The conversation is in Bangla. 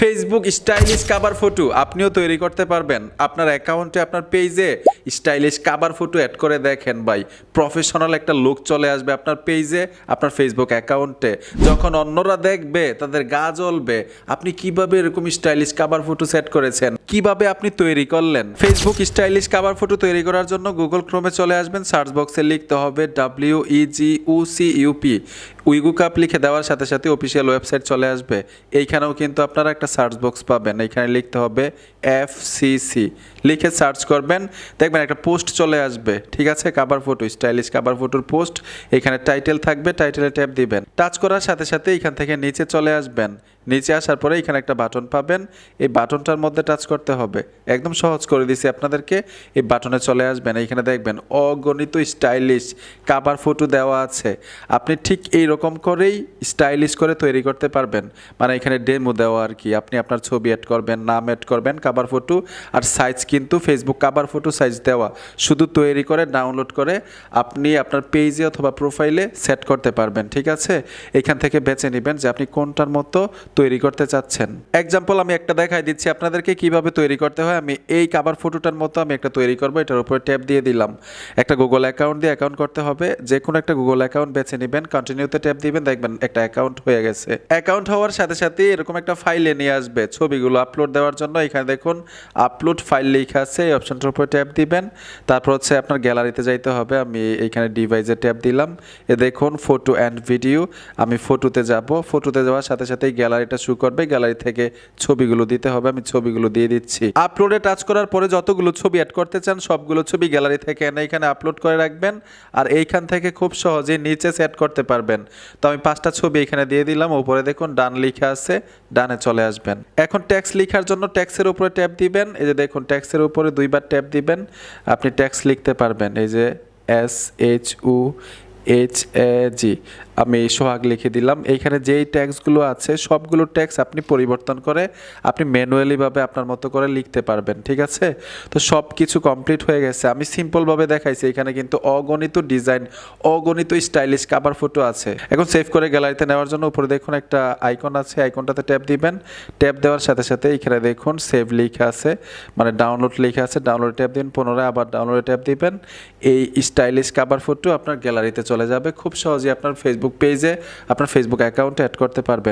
ফেসবুক স্টাইলিশ কাভার ফটো আপনিও তৈরি করতে পারবেন। আপনার অ্যাকাউন্টে আপনার পেজে স্টাইলিশ কাভার ফটো অ্যাড করে দেখেন ভাই। প্রফেশনাল একটা লুক চলে আসবে আপনার পেজে আপনার ফেসবুক অ্যাকাউন্টে যখন অন্যরা দেখবে, তাদের গা জ্বলবে। আপনি কীভাবে এরকম স্টাইলিশ কাভার ফটো সেট করেছেন? কীভাবে আপনি তৈরি করলেন? ফেসবুক স্টাইলিশ কাভার ফটো তৈরি করার জন্য গুগল ক্রোমে চলে আসবেন। সার্চ বক্সে লিখতে হবে ডাব্লিউ ইজি সি ইউপি উইগু কাপ লিখে দেওয়ার সাথে সাথে অফিসিয়াল ওয়েবসাইট চলে আসবে। এইখানেও কিন্তু আপনারা একটা সার্চ বক্স পাবেন। এখানে লিখতে হবে এফ সি লিখে সার্চ করবেন। দেখবেন একটা পোস্ট চলে আসবে। ঠিক আছে? কাবার ফটো স্টাইলিশ কাভার ফটোর পোস্ট এখানে টাইটেল থাকবে। টাইটেলে ট্যাপ দিবেন। টাচ করার সাথে সাথে এখান থেকে নিচে চলে আসবেন। নিচে আসার পরে এখানে একটা বাটন পাবেন। এই বাটনটার মধ্যে টাচ করতে হবে। একদম সহজ করে দিছি আপনাদেরকে। এই বাটনে চলে আসবেন। এইখানে দেখবেন অগণিত স্টাইলিশ কাভার ফটো দেওয়া আছে। আপনি ঠিক এই রকম করেই স্টাইলিশ করে তৈরি করতে পারবেন। মানে এখানে ডেমো দেওয়া আর কি। আপনি আপনার ছবি অ্যাড করবেন, নাম অ্যাড করবেন কাভার ফটো আর সাইজ কিন্তু ফেসবুক কাভার ফটো সাইজ দেওয়া। শুধু তৈরি করে ডাউনলোড করে আপনি আপনার পেজে অথবা প্রোফাইলে সেট করতে পারবেন, ঠিক আছে? এখান থেকে বেছে নেবেন যে আপনি কোনটার মতো তৈরি করতে চাচ্ছেন। এক্সাম্পল আমি একটা দেখাই দিচ্ছি আপনাদেরকে, কীভাবে তৈরি করতে হয়। আমি এই কাবার ফটোটার মতো আমি একটা তৈরি করব, এটার উপরে ট্যাপ দিয়ে দিলাম। একটা গুগল অ্যাকাউন্ট দিয়ে অ্যাকাউন্ট করতে হবে। যে কোনো একটা গুগল অ্যাকাউন্ট বেছে নেবেন কন্টিনিউতে ট্যাপ দিবেন, দেখবেন একটা অ্যাকাউন্ট হয়ে গেছে। অ্যাকাউন্ট হওয়ার সাথে সাথে এরকম একটা ফাইলে নিয়ে আসবে ছবিগুলো আপলোড দেওয়ার জন্য। এখানে দেখুন আপলোড ফাইল লেখা আছে, এই অপশনটার উপরে ট্যাপ দিবেন। তারপর হচ্ছে আপনার গ্যালারিতে যাইতে হবে। আমি এইখানে ডিভাইসে ট্যাপ দিলাম। এ দেখুন ফটো অ্যান্ড ভিডিও আমি ফটোতে যাব। ফটোতে যাওয়ার সাথে সাথেই গ্যালারিটা শু করবে। গ্যালারি থেকে ছবিগুলো দিতে হবে। আমি ছবিগুলো দিয়ে দিচ্ছি। আপলোডে টাচ করার পরে যতগুলো ছবি অ্যাড করতে চান, সবগুলো ছবি গ্যালারি থেকে এনে এখানে আপলোড করে রাখবেন। আর এইখান থেকে খুব সহজে নিচে সেট করতে পারবেন। তো আমি পাঁচটা ছবি এখানে দিয়ে দিলাম। উপরে দেখুন, ডান লেখা আছে, ডানে চলে আসবেন। এখন ট্যাক্স লেখার জন্য ট্যাক্সের উপরে ট্যাপ দিবেন। এই যে দেখুন ট্যাক্সের উপরে দুইবার ট্যাপ দিবেন। আপনি ট্যাক্স লিখতে পারবেন। এই যে S H U H A G আমি সোহাগ লিখে দিলাম। এইখানে যেই ট্যাক্সগুলো আছে, সবগুলো ট্যাক্স আপনি পরিবর্তন করে আপনি ম্যানুয়ালিভাবে আপনার মতো করে লিখতে পারবেন, ঠিক আছে? তো সব কিছু কমপ্লিট হয়ে গেছে। আমি সিম্পলভাবে দেখাইছি, এখানে কিন্তু অগণিত ডিজাইন, অগণিত স্টাইলিশ কাভার ফটো আছে। এখন সেভ করে গ্যালারিতে নেওয়ার জন্য উপরে দেখুন একটা আইকন আছে, আইকনটাতে ট্যাপ দিবেন। ট্যাপ দেওয়ার সাথে সাথে এখানে দেখুন সেভ লেখা আছে মানে ডাউনলোড লেখা আছে। ডাউনলোড ট্যাপ দিন পুনরায় আবার ডাউনলোড ট্যাপ দিবেন। এই স্টাইলিশ কাভার ফটো আপনার গ্যালারিতে চলে যাবে। খুব সহজেই আপনার ফেসবুক পেজে আপনার ফেসবুক অ্যাকাউন্টে অ্যাড করতে পারবেন।